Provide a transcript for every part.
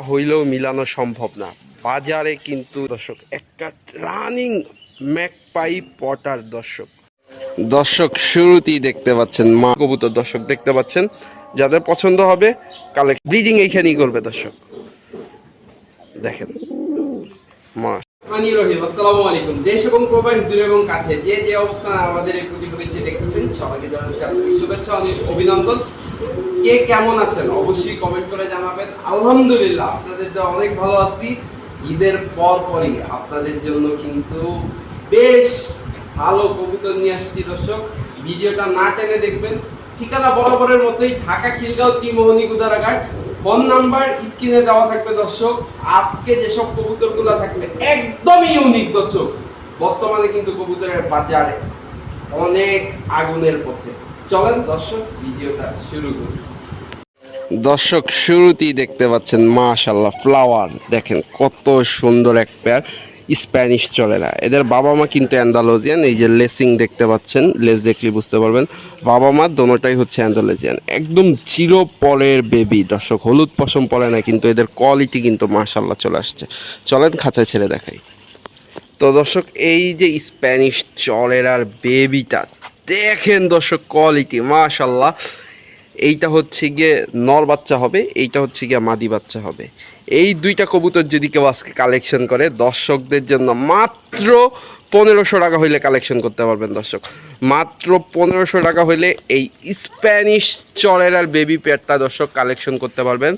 হইলেও মিলানো সম্ভব না। বাজারে কিন্তু দর্শক, একটা রানিং ম্যাকপাই পটার দর্শক। দর্শক, শুরুতেই দেখতে পাচ্ছেন মা কবুতর দর্শক, দেখতে পাচ্ছেন? যাদের পছন্দ হবে কালেক্ট ব্রিডিং এইখানেই করবে দর্শক। দেখেন। মা। মানি রহিম, আসসালামু যে আমাদের দেখতেছেন, সবাইকে জানাচ্ছি শুভেচ্ছা অনেক অভিনন্দন। কে কেমন আছেন অবশ্যই কমেন্ট করে জানাবেন। আলহামদুলিল্লাহ, আপনাদের যে অনেক ভালো আছি। ঈদের পর পরই আপনাদের জন্য কিন্তু বেশ ভালো কবুতর নিয়ে আসছি দর্শক। ভিডিওটা না টেনে দেখবেন। ঠিকানা বরাবরের মতোই, ঢাকা খিলগাঁও ত্রিমোহনী গুদারাঘাট। ফোন নাম্বার স্ক্রিনে দেওয়া থাকবে দর্শক। আজকে যেসব কবুতরগুলো থাকবে, একদমই ইউনিক দর্শক। বর্তমানে কিন্তু কবুতরের বাজারে অনেক আগুনের পথে। চলেন দর্শক, ভিডিওটা শুরু করি। দর্শক শুরুতেই দেখতে পাচ্ছেন মাশাল্লাহ ফ্লাওয়ার দেখেন কত সুন্দর এক পেয়ার স্প্যানিশ চলে না। এদের বাবা মা কিন্তু অ্যান্ডালোজিয়ান এই যে লেসিং দেখতে পাচ্ছেন, লেস দেখলে বুঝতে পারবেন, বাবা মা দোনোটাই হচ্ছে অ্যান্ডালোজিয়ান একদম চিরো পলের বেবি দর্শক, হলুদ পশম পলে না, কিন্তু এদের কোয়ালিটি কিন্তু মাশাল্লাহ চলে আসছে। চলেন খাঁচায় ছেড়ে দেখাই। তো দর্শক, এই যে স্প্যানিশ চলের আর বেবিটা দেখেন দর্শক কোয়ালিটি মাশাল্লাহ এইটা হচ্ছে গিয়ে নর বাচ্চা হবে, এইটা হচ্ছে গিয়ে মাদি বাচ্চা হবে। এই দুইটা কবুতর যদি কেউ আজকে কালেকশন করে, দর্শকদের জন্য মাত্র পনেরোশো টাকা হইলে কালেকশন করতে পারবেন দর্শক। মাত্র পনেরোশো টাকা হইলে এই স্প্যানিশ চরের আর বেবি পেয়ারটা দর্শক কালেকশন করতে পারবেন।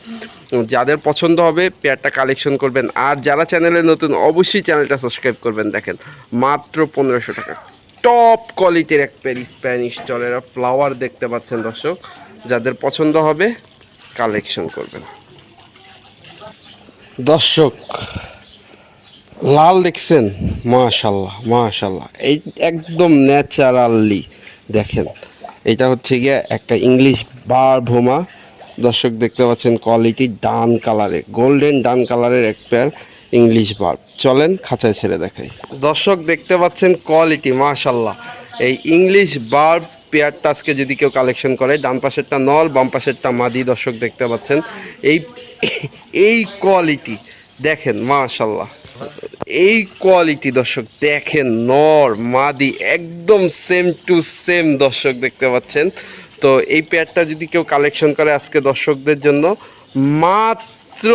যাদের পছন্দ হবে পেয়ারটা কালেকশন করবেন। আর যারা চ্যানেলে নতুন, অবশ্যই চ্যানেলটা সাবস্ক্রাইব করবেন। দেখেন, মাত্র পনেরোশো টাকা। টপ কোয়ালিটির এক পেয়ার স্প্যানিশ চলেরা ফ্লাওয়ার দেখতে পাচ্ছেন দর্শক। যাদের পছন্দ হবে কালেকশন করবেন। দর্শক, লাল দেখছেন? মাশাল্লাহ মাশাল্লাহ। এই একদম ন্যাচারালি দেখেন। এটা হচ্ছে গিয়ে একটা ইংলিশ বার ভোমা। দর্শক দেখতে পাচ্ছেন কোয়ালিটি ডান কালারের গোল্ডেন ডান কালারের এক পেয়ার ইংলিশ বার। চলেন, খাঁচায় ছেড়ে দেখাই। দর্শক দেখতে পাচ্ছেন কোয়ালিটি মাশাল্লাহ। এই ইংলিশ বার পেয়ারটা আজকে যদি কেউ কালেকশন করে, ডান পাশেরটা নল, বাম পাশেরটা মাদি, দর্শক দেখতে পাচ্ছেন। এই এই কোয়ালিটি দেখেন মাশাল্লাহ এই কোয়ালিটি দর্শক, দেখেন, নর, মাদি, একদম সেম টু সেম দর্শক দেখতে পাচ্ছেন। তো এই পেয়ারটা যদি কেউ কালেকশন করে আজকে দর্শকদের জন্য, মাত্র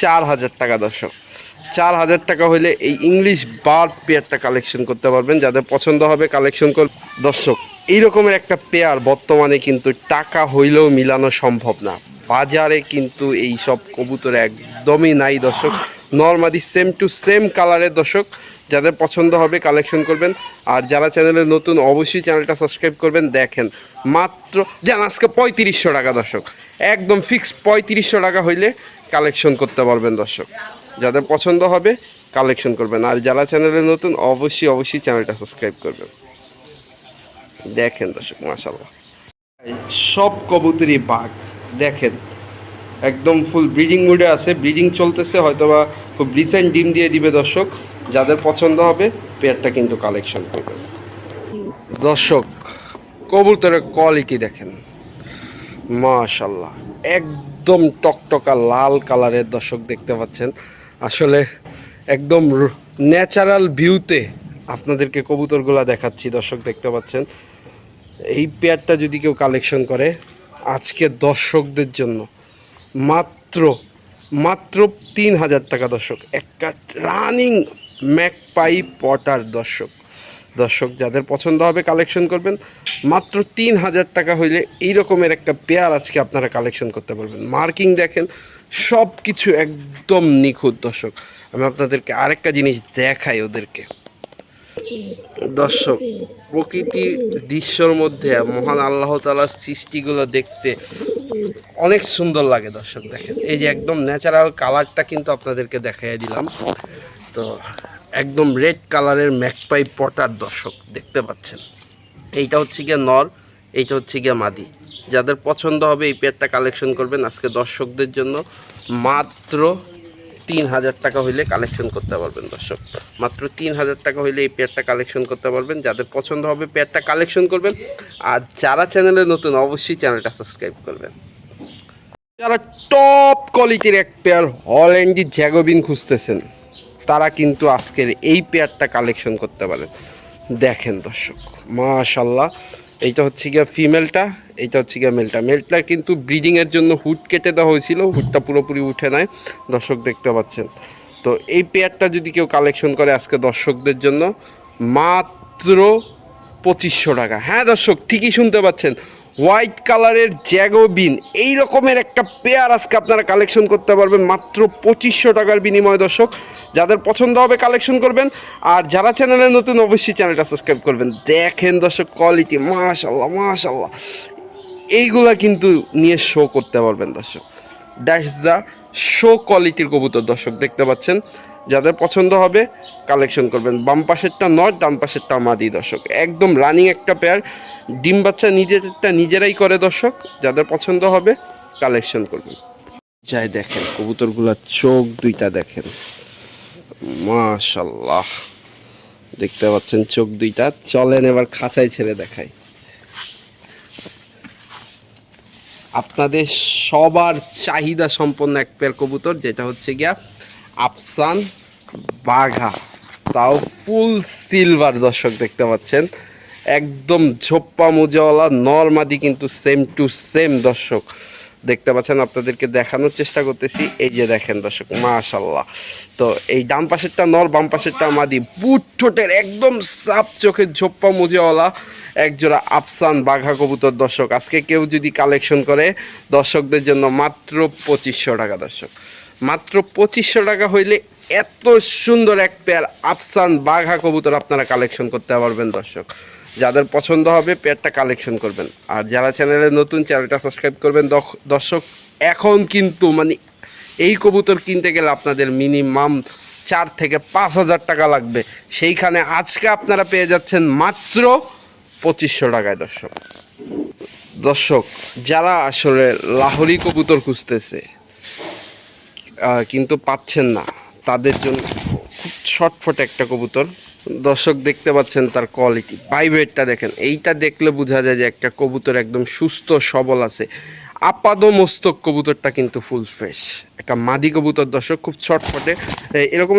চার হাজার টাকা দর্শক। চার হাজার টাকা হইলে এই ইংলিশ বার পেয়ারটা কালেকশন করতে পারবেন, যাদের পছন্দ হবে কালেকশন কর দর্শক, এই রকমের একটা পেয়ার বর্তমানে কিন্তু টাকা হইলেও মিলানো সম্ভব না। বাজারে কিন্তু এই সব কবুতর একদমই নাই দর্শক নর্মালি সেম টু সেম কালারের দর্শক, যাদের পছন্দ হবে কালেকশন করবেন। আর যারা চ্যানেলে নতুন, অবশ্যই চ্যানেলটা সাবস্ক্রাইব করবেন। দেখেন, মাত্র যান আজকে পঁয়ত্রিশশো টাকা দর্শক, একদম ফিক্স পঁয়ত্রিশশো টাকা হইলে কালেকশন করতে পারবেন দর্শক। যাদের পছন্দ হবে কালেকশন করবেন। আর যারা চ্যানেলে নতুন, অবশ্যই অবশ্যই চ্যানেলটা সাবস্ক্রাইব করবেন। দেখেন দর্শক মাশাল্লাহ সব কবুতরি বাঘ, দেখেন। একদম ফুল ব্রিডিং মুডে আছে। ব্রিডিং চলতেছে, হয়তোবা খুব রিসেন্ট ডিম দিয়ে দিবে দর্শক। যাদের পছন্দ হবে পেয়ারটা কিন্তু কালেকশন করবেন। দর্শক, কবুতরের কোয়ালিটি দেখেন। মাশাল্লাহ একদম টকটকা লাল কালারের দর্শক দেখতে পাচ্ছেন। আসলে একদম ন্যাচারাল ভিউতে আপনাদেরকে কবুতরগুলো দেখাচ্ছি, দর্শক দেখতে পাচ্ছেন। এই পেয়ারটা যদি কেউ কালেকশন করে, আজকে দর্শকদের জন্য মাত্র মাত্র তিন হাজার টাকা দর্শক। একটা রানিং ম্যাক ম্যাকপাই পটার দর্শক। দর্শক, যাদের পছন্দ হবে কালেকশন করবেন, মাত্র তিন হাজার টাকা হইলে এই রকমের একটা পেয়ার আজকে আপনারা কালেকশন করতে পারবেন। মার্কিং দেখেন সব কিছু একদম নিখুঁত, দর্শক। আমি আপনাদেরকে আরেকটা জিনিস দেখাই ওদেরকে। দর্শক, প্রকৃতি দৃশ্যর মধ্যে মহান আল্লাহ তালার সৃষ্টিগুলো দেখতে অনেক সুন্দর লাগে, দর্শক, দেখেন। এই যে একদম ন্যাচারাল কালারটা কিন্তু আপনাদেরকে দেখাই দিলাম। তো একদম রেড কালারের ম্যাকপাই পটার, দর্শক, দেখতে পাচ্ছেন। এইটা হচ্ছে গিয়ে নর, এইটা হচ্ছে গিয়ে মাদি। যাদের পছন্দ হবে এই পেয়ারটা কালেকশন করবেন আজকে দর্শকদের জন্য মাত্র তিন হাজার টাকা হইলে কালেকশন করতে পারবেন দর্শক। মাত্র তিন হাজার টাকা হইলে এই পেয়ারটা কালেকশন করতে পারবেন। যাদের পছন্দ হবে পেয়ারটা কালেকশন করবেন। আর যারা চ্যানেলে নতুন, অবশ্যই চ্যানেলটা সাবস্ক্রাইব করবেন। যারা টপ কোয়ালিটির এক পেয়ার হল্যান্ডি জ্যাগোবিন খুঁজতেছেন, তারা কিন্তু আজকের এই পেয়ারটা কালেকশন করতে পারেন। দেখেন দর্শক মাশাল্লাহ এইটা হচ্ছে গিয়া ফিমেলটা এইটা হচ্ছে গিয়া মেলটা। মেলটা কিন্তু ব্রিডিংয়ের জন্য হুড কেটে দেওয়া হয়েছিল হুডটা পুরোপুরি উঠে নেয় দর্শক দেখতে পাচ্ছেন। তো এই পেয়ারটা যদি কেউ কালেকশন করে আজকে দর্শকদের জন্য, মাত্র পঁচিশশো টাকা। হ্যাঁ দর্শক, ঠিকই শুনতে পাচ্ছেন হোয়াইট কালারের জ্যাগোবিন এই রকমের একটা পেয়ার আজকে আপনারা কালেকশন করতে পারবেন, মাত্র পঁচিশশো টাকার বিনিময় দর্শক। যাদের পছন্দ হবে কালেকশন করবেন, আর যারা চ্যানেলে নতুন, অবশ্যই চ্যানেলটা সাবস্ক্রাইব করবেন। দেখেন দর্শক কোয়ালিটি মাশাল্লাহ মাশাল্লাহ এইগুলা কিন্তু নিয়ে শো করতে পারবেন দর্শক। দ্যাটস দ্য শো কোয়ালিটির কবুতর দর্শক, দেখতে পাচ্ছেন? যাদের পছন্দ হবে কালেকশন করবেন। বাম পাশেরটা নট, ডান পাশেরটা মাদি দর্শক। একদম রানিং একটা পেয়ার ডিম বাচ্চা নিজেরটা নিজেরাই করে দর্শক। যাদের পছন্দ হবে কালেকশন করবেন। যাই দেখেন কবুতরগুলোর চোখ দুইটা দেখেন। মাশাল্লাহ দেখতে পাচ্ছেন, চোখ দুইটা। চলেন এবার খাঁচায় ছেড়ে দেখাই। আপনাদের সবার চাহিদা সম্পন্ন এক পেয়ার কবুতর, যেটা হচ্ছে গিয়া আফসান বাঘা। তাও ফুল সিলভার দর্শক দেখতে পাচ্ছেন। একদম ঝোপ্পা মোজাওয়ালা, নর্মাদি কিন্তু সেম টু সেম দর্শক। দেখতে পাচ্ছেন, আপনাদেরকে দেখানোর চেষ্টা করতেছি। এই যে দেখেন দর্শক মাশাল্লাহ তো এই ডান পাশেরটা নর, বাম পাশেরটা মাদি। বুট ঠোঁটের একদম সাপ চোখের ঝোপ্পা মুজেওয়ালা, একজোড়া আফসান বাঘা কবুতর দর্শক। আজকে কেউ যদি কালেকশন করে, দর্শকদের জন্য মাত্র পঁচিশশো টাকা দর্শক। মাত্র পঁচিশশো টাকা হইলে এত সুন্দর এক পেয়ার আফসান বাঘা কবুতর আপনারা কালেকশন করতে পারবেন দর্শক। যাদের পছন্দ হবে পেয়ারটা কালেকশন করবেন। আর যারা চ্যানেলে নতুন চ্যানেলটা সাবস্ক্রাইব করবেন দর্শক, এখন কিন্তু মানে এই কবুতর কিনতে গেলে আপনাদের মিনিমাম চার থেকে পাঁচ হাজার টাকা লাগবে। সেইখানে আজকে আপনারা পেয়ে যাচ্ছেন মাত্র পঁচিশশো টাকায়, দর্শক। দর্শক, যারা আসলে লাহোরি কবুতর খুঁজতেছে কিন্তু পাচ্ছেন না, তাদের জন্য খুব ছটফট একটা কবুতর। দর্শক দেখতে পাচ্ছেন তার কোয়ালিটি বাইবেটটা দেখেন, এইটা দেখলে বোঝা যায় যে একটা কবুতর একদম সুস্থ, সবল আছে। আপাদ মস্তক কবুতরটা কিন্তু ফুল ফ্রেশ একটা মাদি কবুতর, দর্শক, খুব ছটফটে। এরকম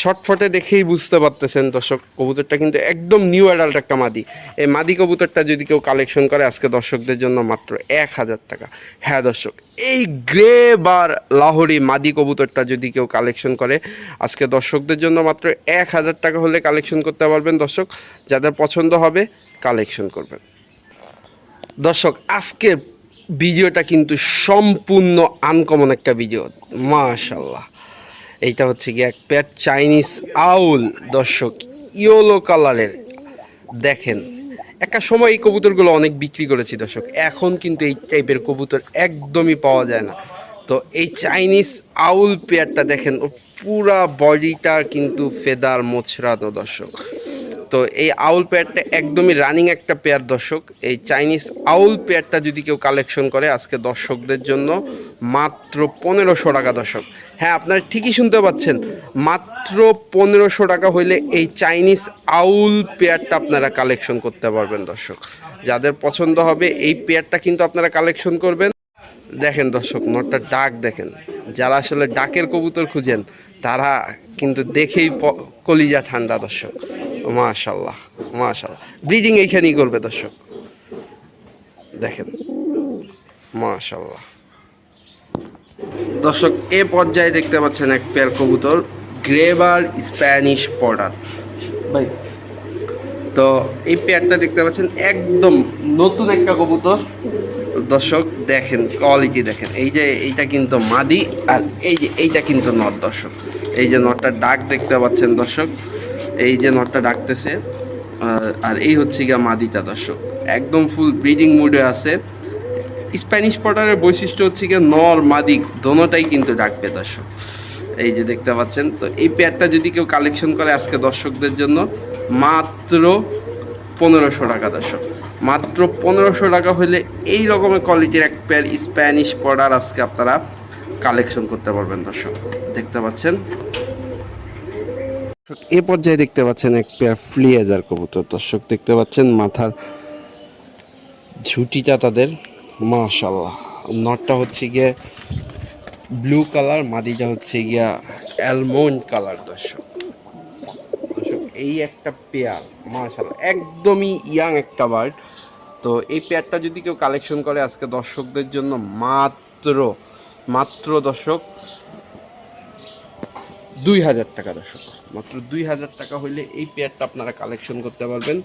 ছটফটে দেখেই বুঝতে পারতেছেন দর্শক, কবুতরটা কিন্তু একদম নিউ অ্যাডাল্ট একটা মাদি। এই মাদি কবুতরটা যদি কেউ কালেকশন করে, আজকে দর্শকদের জন্য মাত্র এক হাজার টাকা। হ্যাঁ দর্শক, এই গ্রে বার লাহোরি মাদি কবুতরটা যদি কেউ কালেকশন করে, আজকে দর্শকদের জন্য মাত্র এক হাজার টাকা হলে কালেকশন করতে পারবেন দর্শক। যাদের পছন্দ হবে কালেকশন করবেন। দর্শক, আজকের ভিডিওটা কিন্তু সম্পূর্ণ আনকমন একটা ভিডিও মাশাল্লাহ এইটা হচ্ছে কি এক প্যাট চাইনিজ আউল। দর্শক, ইয়েলো কালারের, দেখেন। একটা সময় এই কবুতরগুলো অনেক বিক্রি করেছি, দর্শক। এখন কিন্তু এই টাইপের কবুতর একদমই পাওয়া যায় না। তো এই চাইনিজ আউল পেয়ারটা দেখেন, ও পুরা বডিটা কিন্তু ফেদার মোছরানো দর্শক। তো এই আউল পেয়ারটা একদমই রানিং একটা পেয়ার দর্শক। এই চাইনিজ আউল পেয়ারটা যদি কেউ কালেকশন করে আজকে দর্শকদের জন্য, মাত্র পনেরোশো টাকা দর্শক। হ্যাঁ আপনারা ঠিকই শুনতে পাচ্ছেন। মাত্র পনেরোশো টাকা হইলে এই চাইনিজ আউল পেয়ারটা আপনারা কালেকশন করতে পারবেন দর্শক। যাদের পছন্দ হবে, এই পেয়ারটা কিন্তু আপনারা কালেকশন করবেন। দেখেন দর্শক, নটটা ডাক দেখেন। যারা আসলে ডাকের কবুতর খুঁজেন, তারা কিন্তু দেখেই কলিজা ঠান্ডা, দর্শক। মাশাল্লাহ মাশাল্লাহ ব্রিডিং এইখানেই করবে, দর্শক। দেখেন মাশাল্লাহ দর্শক, এ পর্যায়ে দেখতে পাচ্ছেন এক পেয়ার কবুতর গ্রেবার স্প্যানিশ পর্ডার ভাই, তো এই পেয়ারটা দেখতে পাচ্ছেন, একদম নতুন একটা কবুতর। দর্শক, দেখেন কোয়ালিটি দেখেন। এই যে, এইটা কিন্তু মাদি, আর এই যে, এইটা কিন্তু নট দর্শক। এই যে নটটা ডাক দেখতে পাচ্ছেন দর্শক, এই যে নটটা ডাকতেছে আর- এই হচ্ছে গিয়া মাদিটা দর্শক। একদম ফুল ব্রিডিং মুডে আছে। স্প্যানিশ পটারের বৈশিষ্ট্য হচ্ছে গিয়ে নর, মাদি দোনোটাই কিন্তু ডাকবে দর্শক। এই যে দেখতে পাচ্ছেন, তো এই পেয়ারটা যদি কেউ কালেকশন করে আজকে দর্শকদের জন্য, মাত্র পনেরোশো টাকা দর্শক। মাত্র পনেরোশো টাকা হলে এই রকমের কোয়ালিটির এক পেয়ার স্প্যানিশ পর্ডার আজকে আপনারা কালেকশন করতে পারবেন দর্শক। দেখতে পাচ্ছেন? এ পর্যায়ে দেখতে পাচ্ছেন এক পেয়ার ফ্লিয়েজার কবুতর। দর্শক, দেখতে পাচ্ছেন মাথার ঝুটিটা তাদের। মাশাল্লাহ নটটা হচ্ছে গিয়ে ব্লু কালার মাদিটা হচ্ছে গিয়া অ্যালমন্ড কালার দর্শক। দর্শক, এই একটা পেয়ার মাশাআল্লাহ। একদমই ইয়াং একটা বার্ড তো এই পেয়ারটা যদি কেউ কালেকশন করে, আজকে দর্শকদের জন্য মাত্র মাত্র দর্শক দুই হাজার টাকা দর্শক। মাত্র দুই হাজার টাকা হইলে এই পেয়ারটা আপনারা কালেকশন করতে পারবেন।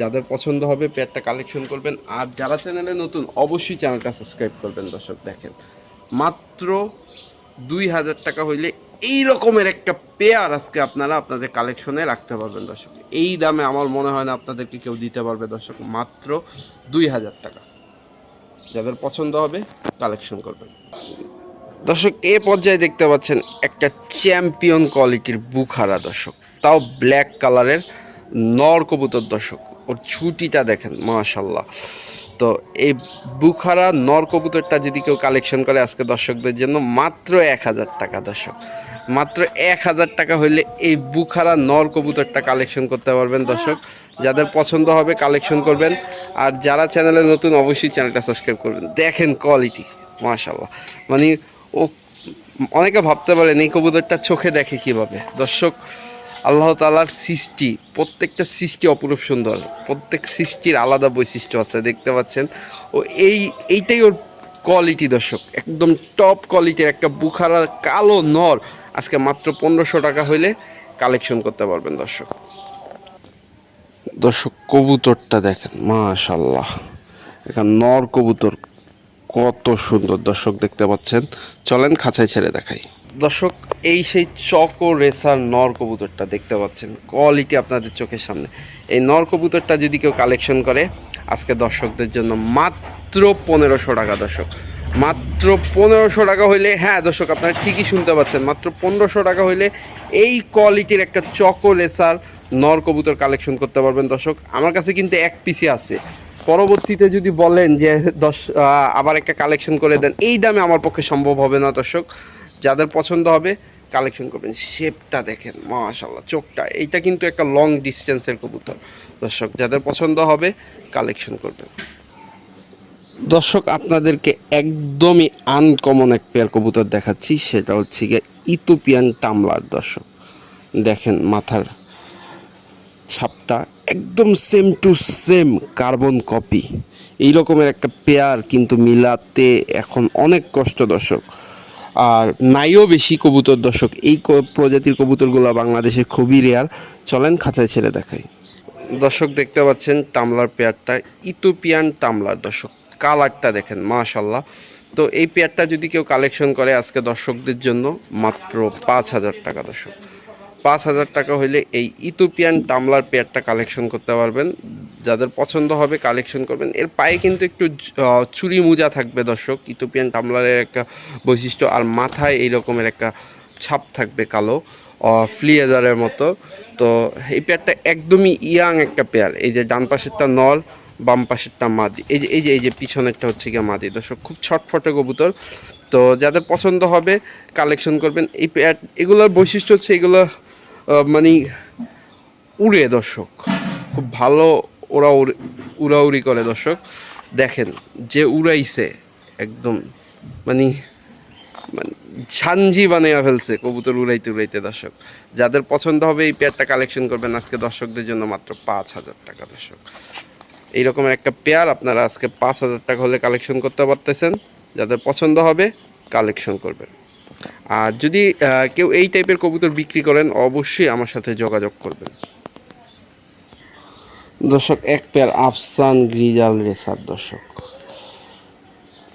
যাদের পছন্দ হবে পেয়ারটা কালেকশন করবেন। আর যারা চ্যানেলে নতুন, অবশ্যই চ্যানেলটা সাবস্ক্রাইব করবেন দর্শক, দেখেন। মাত্র দুই হাজার টাকা হইলে এই রকমের একটা পেয়ার আজকে আপনারা আপনাদের কালেকশনে রাখতে পারবেন দর্শক। এই দামে আমার মনে হয় না আপনাদেরকে কেউ দিতে পারবে দর্শক, মাত্র দুই হাজার টাকা। যাদের পছন্দ হবে কালেকশন করবেন। দর্শক, এ পর্যায়ে দেখতে পাচ্ছেন একটা চ্যাম্পিয়ন কোয়ালিটির বুখারা দর্শক। তাও ব্ল্যাক কালারের নর কবুতর দর্শক। ওর ছুটিটা দেখেন মাশাল্লাহ তো এই বুখারা নর কবুতরটা যদি কেউ কালেকশন করে আজকে দর্শকদের জন্য, মাত্র এক হাজার টাকা দর্শক। মাত্র এক হাজার টাকা হইলে এই বুখারা নর কবুতরটা কালেকশন করতে পারবেন দর্শক। যাদের পছন্দ হবে কালেকশন করবেন। আর যারা চ্যানেলে নতুন, অবশ্যই চ্যানেলটা সাবস্ক্রাইব করবেন। দেখেন কোয়ালিটি মাশাল্লাহ মানে ও অনেকে ভাবতে পারেন এই কবুতরটা চোখে দেখে কীভাবে। দর্শক, আল্লাহ তালার সৃষ্টি, প্রত্যেকটা সৃষ্টি অপরূপ সুন্দর। প্রত্যেক সৃষ্টির আলাদা বৈশিষ্ট্য আছে, দেখতে পাচ্ছেন? ও এই, এইটাই ওর কোয়ালিটি দর্শক, একদম টপ কোয়ালিটির একটা বুখারা কালো নর। আজকে মাত্র পনেরোশো টাকা হইলে কালেকশন করতে পারবেন দর্শক। দর্শক, কবুতরটা দেখেন মাশাল্লাহ এখানে নর কবুতর কত সুন্দর দর্শক দেখতে পাচ্ছেন। চলেন খাঁচায় ছেড়ে দেখাই। দর্শক, এই সেই চকো রেসার নর কবুতরটা দেখতে পাচ্ছেন। কোয়ালিটি আপনাদের চোখের সামনে। এই নর কবুতরটা যদি কেউ কালেকশন করে, আজকে দর্শকদের জন্য মাত্র পনেরোশো টাকা দর্শক। মাত্র পনেরোশো টাকা হইলে হ্যাঁ দর্শক, আপনারা ঠিকই শুনতে পাচ্ছেন। মাত্র পনেরোশো টাকা হইলে এই কোয়ালিটির একটা চকো রেসার নর কবুতর কালেকশন করতে পারবেন দর্শক। আমার কাছে কিন্তু এক পিসি আছে। পরবর্তীতে যদি বলেন যে দশ আবার একটা কালেকশন করে দেন, এই দামে আমার পক্ষে সম্ভব হবে না দর্শক। যাদের পছন্দ হবে কালেকশন করবেন। শেপটা দেখেন মাশাল্লাহ চোখটা। এইটা কিন্তু একটা লং ডিস্টেন্সের কবুতর। দর্শক, যাদের পছন্দ হবে কালেকশন করবেন। দর্শক, আপনাদেরকে একদমই আনকমন এক পেয়ার কবুতর দেখাচ্ছি। সেটা হচ্ছে গিয়ে ইথোপিয়ান টামলার দর্শক। দেখেন, মাথার ছাপটা একদম same to same carbon copy এই রকমের একটা পেয়ার কিন্তু মিলাতে এখন অনেক কষ্ট দর্শক। আর নাইও বেশি কবুতর দর্শক। এই প্রজাতির কবুতরগুলো বাংলাদেশে খুবই রেয়ার চলেন খাঁচায় ছেড়ে দেখাই। দর্শক দেখতে পাচ্ছেন টামলার পেয়ারটা ইথোপিয়ান টামলার দর্শক। কালারটা দেখেন মাশাল্লাহ তো এই পেয়ারটা যদি কেউ কালেকশন করে আজকে দর্শকদের জন্য মাত্র পাঁচ হাজার টাকা দর্শক। পাঁচ হাজার টাকা হইলে এই ইথোপিয়ান টামলার পেয়ারটা কালেকশন করতে পারবেন। যাদের পছন্দ হবে কালেকশন করবেন। এর পায়ে কিন্তু একটু চুরি মোজা থাকবে দর্শক। ইথোপিয়ান টামলারের একটা বৈশিষ্ট্য আর মাথায় এই রকমের একটা ছাপ থাকবে কালো ফ্লিয়েজারের মতো। তো এই পেয়ারটা একদমই ইয়াং একটা পেয়ার। এই যে ডান পাশেরটা নর, বাম পাশেরটা মাদি। এই যে এই যে এই যে পিছনেরটা হচ্ছে গিয়ে মাদি দর্শক। খুব ছটফটে কবুতর। তো যাদের পছন্দ হবে কালেকশন করবেন। এই এগুলোর বৈশিষ্ট্য হচ্ছে এগুলো মানে উড়ে দর্শক। খুব ভালো ওরা উড়ে- উড়াউড়ি করে দর্শক। দেখেন যে উড়াইছে, একদম মানে মানে ঝাঞ্জি বানিয়ে ফেলছে কবুতর উড়াইতে উড়াইতে দর্শক। যাদের পছন্দ হবে এই পেয়ারটা কালেকশন করবেন আজকে দর্শকদের জন্য মাত্র পাঁচ হাজার টাকা দর্শক। এইরকমের একটা পেয়ার আপনারা আজকে পাঁচ হাজার টাকা হলে কালেকশন করতে পারতেছেন। যাদের পছন্দ হবে কালেকশন করবেন। আর যদি কেউ এই টাইপের কবুতর বিক্রি করেন, অবশ্যই আমার সাথে যোগাযোগ করবেন। দর্শক, এক পেয়ার আফসান গ্রিজাল রেসার দর্শক।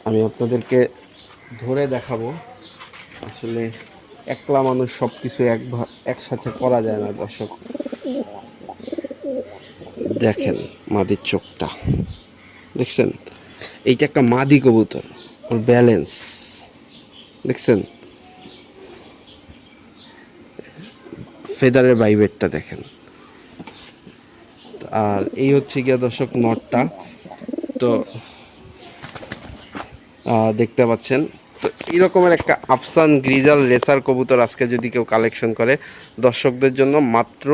আমি আপনাদেরকে ধরে দেখাবো। আসলে একলা মানুষ সব কিছু এক একসাথে করা যায় না দর্শক। দেখেন মাদির চোখটা। দেখছেন? এইটা একটা মাদি কবুতর। ওর ব্যালেন্স দেখছেন? ফেদারের বাইবেটটা দেখেন। আর এই হচ্ছে গিয়া দর্শক নটটা। তো দেখতে পাচ্ছেন। তো এরকমের একটা আফসান গ্রিজাল রেসার কবুতর আজকে যদি কেউ কালেকশন করে, দর্শকদের জন্য মাত্র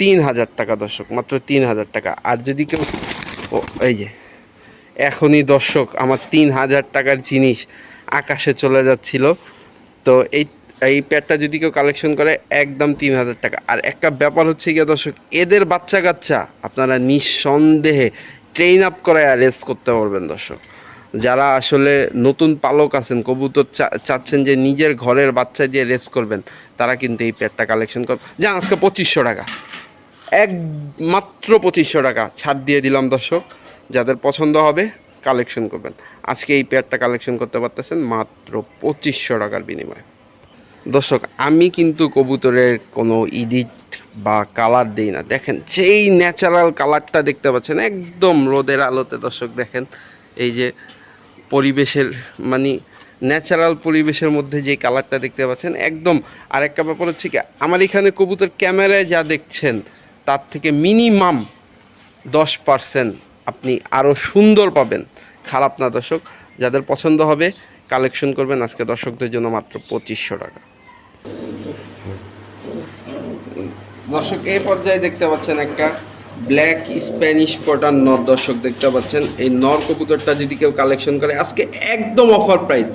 তিন হাজার টাকা দর্শক, মাত্র তিন হাজার টাকা। আর যদি কেউ ও, এই যে, এখনই দর্শক, আমার তিন হাজার টাকার জিনিস আকাশে চলে যাচ্ছিল। তো এই এই প্যাডটা যদি কেউ কালেকশন করে, একদম তিন হাজার টাকা। আর একটা ব্যাপার হচ্ছে গিয়ে দর্শক, এদের বাচ্চা কাচ্চা আপনারা নিঃসন্দেহে ট্রেন আপ করে রেস করতে পারবেন দর্শক। যারা আসলে নতুন পালক আছেন, কবুতর চাচ্ছেন যে নিজের ঘরের বাচ্চা দিয়ে রেস করবেন, তারা কিন্তু এই প্যাডটা কালেকশন করবেন যান, আজকে পঁচিশশো টাকা। এক মাত্র পঁচিশশো টাকা ছাড় দিয়ে দিলাম দর্শক। যাদের পছন্দ হবে কালেকশন করবেন। আজকে এই পেয়ারটা কালেকশন করতে পারতেছেন মাত্র পঁচিশশো টাকার বিনিময়ে। দর্শক, আমি কিন্তু কবুতরের কোনো ইডিট বা কালার দিই না। দেখেন, যেই ন্যাচারাল কালারটা দেখতে পাচ্ছেন, একদম রোদের আলোতে দর্শক দেখেন, এই যে পরিবেশের মানে ন্যাচারাল পরিবেশের মধ্যে যে কালারটা দেখতে পাচ্ছেন, একদম আরেকটা ব্যাপার হচ্ছে কি, আমার এখানে কবুতর ক্যামেরায় যা দেখছেন, তার থেকে মিনিমাম দশ পার্সেন্ট আপনি আরও সুন্দর পাবেন। খারাপ না দর্শক, যাদের পছন্দ হবে কালেকশন করবেন, আজকে দর্শকদের জন্য মাত্র পঁচিশশো টাকা। দর্শক, এই পর্যায়ে দেখতে পাচ্ছেন একটা ব্ল্যাক স্প্যানিশ পটার নর দর্শক দেখতে পাচ্ছেন। এই নর কবুতরটা যদি কেউ কালেকশন করে, আজকে একদম অফার প্রাইস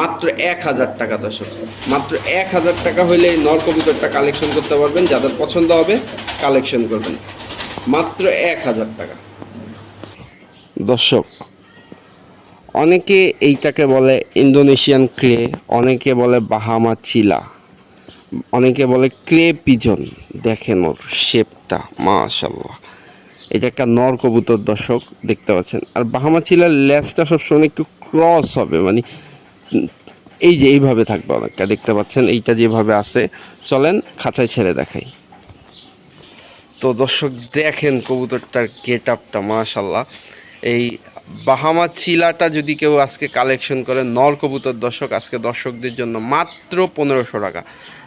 মাত্র এক হাজার টাকা দর্শক। মাত্র এক হাজার টাকা হইলে এই নর কবুতরটা কালেকশন করতে পারবেন, যাদের পছন্দ হবে কালেকশন করবেন। মাত্র এক হাজার টাকা। দর্শক, অনেকে এইটাকে বলে ইন্দোনেশিয়ান ক্রে অনেকে বলে বাহামা চিলা অনেকে বলে ক্লে পিজন দেখেন ওর শেপটা মাশাল্লাহ এটা একটা নর কবুতর দর্শক, দেখতে পাচ্ছেন। আর বাহামা চিলার লেজটা সবসময় একটু ক্রস হবে মানে এই যে এইভাবে থাকবে অনেকটা, দেখতে পাচ্ছেন, এইটা যেভাবে আছে। চলেন, খাঁচায় ছেড়ে দেখাই। তো দর্শক, দেখেন কবুতরটার গেট আপটা মাশাল্লাহ এই বাহামা চিলাটা যদি কেউ আজকে কালেকশন করে, নর কবুতর দর্শক, আজকে দর্শকদের জন্য মাত্র পনেরোশো টাকা।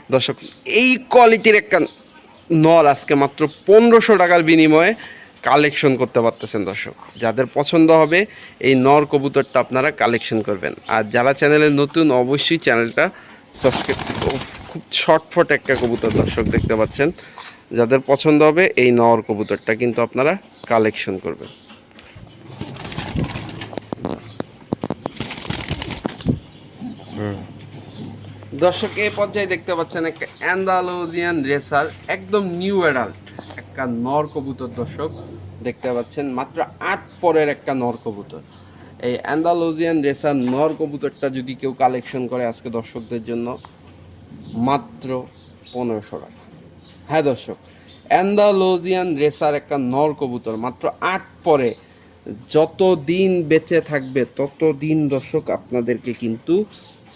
দর্শক, এই কোয়ালিটির একটা নল আজকে মাত্র পনেরোশো টাকার বিনিময়ে কালেকশন করতে পারতেছেন দর্শক। যাদের পছন্দ হবে, এই নর কবুতরটা আপনারা কালেকশন করবেন। আর যারা চ্যানেলে নতুন, অবশ্যই চ্যানেলটা সাবস্ক্রাইব খুব ছটফট একটা কবুতর দর্শক দেখতে পাচ্ছেন। যাদের পছন্দ হবে, এই নর কবুতরটা কিন্তু আপনারা কালেকশন করবেন। দর্শক এই পর্যায়ে দেখতে পাচ্ছেন একটা অ্যান্ডালোজিয়ান রেসার একদম নিউ অ্যাডাল্ট একটা নর কবুতর দর্শক, দেখতে পাচ্ছেন, মাত্র আট পরের একটা নর কবুতর। এই অ্যান্ডালোজিয়ান রেসার নর কবুতরটা যদি কেউ কালেকশন করে আজকে দর্শকদের জন্য, মাত্র পনেরোশো টাকা। হ্যাঁ দর্শক অ্যান্ডালোজিয়ান রেসার একটা নর কবুতর, মাত্র আট পরে যত দিন বেঁচে থাকবে তত দিন দর্শক আপনাদেরকে কিন্তু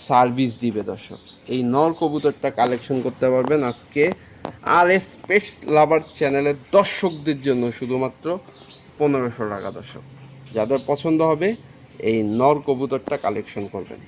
সার্ভিস দিবে দর্শক। এই নর কবুতরটা কালেকশন করতে পারবেন আজকে আর স্পেস লাভার চ্যানেলের দর্শকদের জন্য শুধুমাত্র পনেরোশো টাকা দর্শক। যাদের পছন্দ হবে, এই নর কবুতরটা কালেকশন করবেন।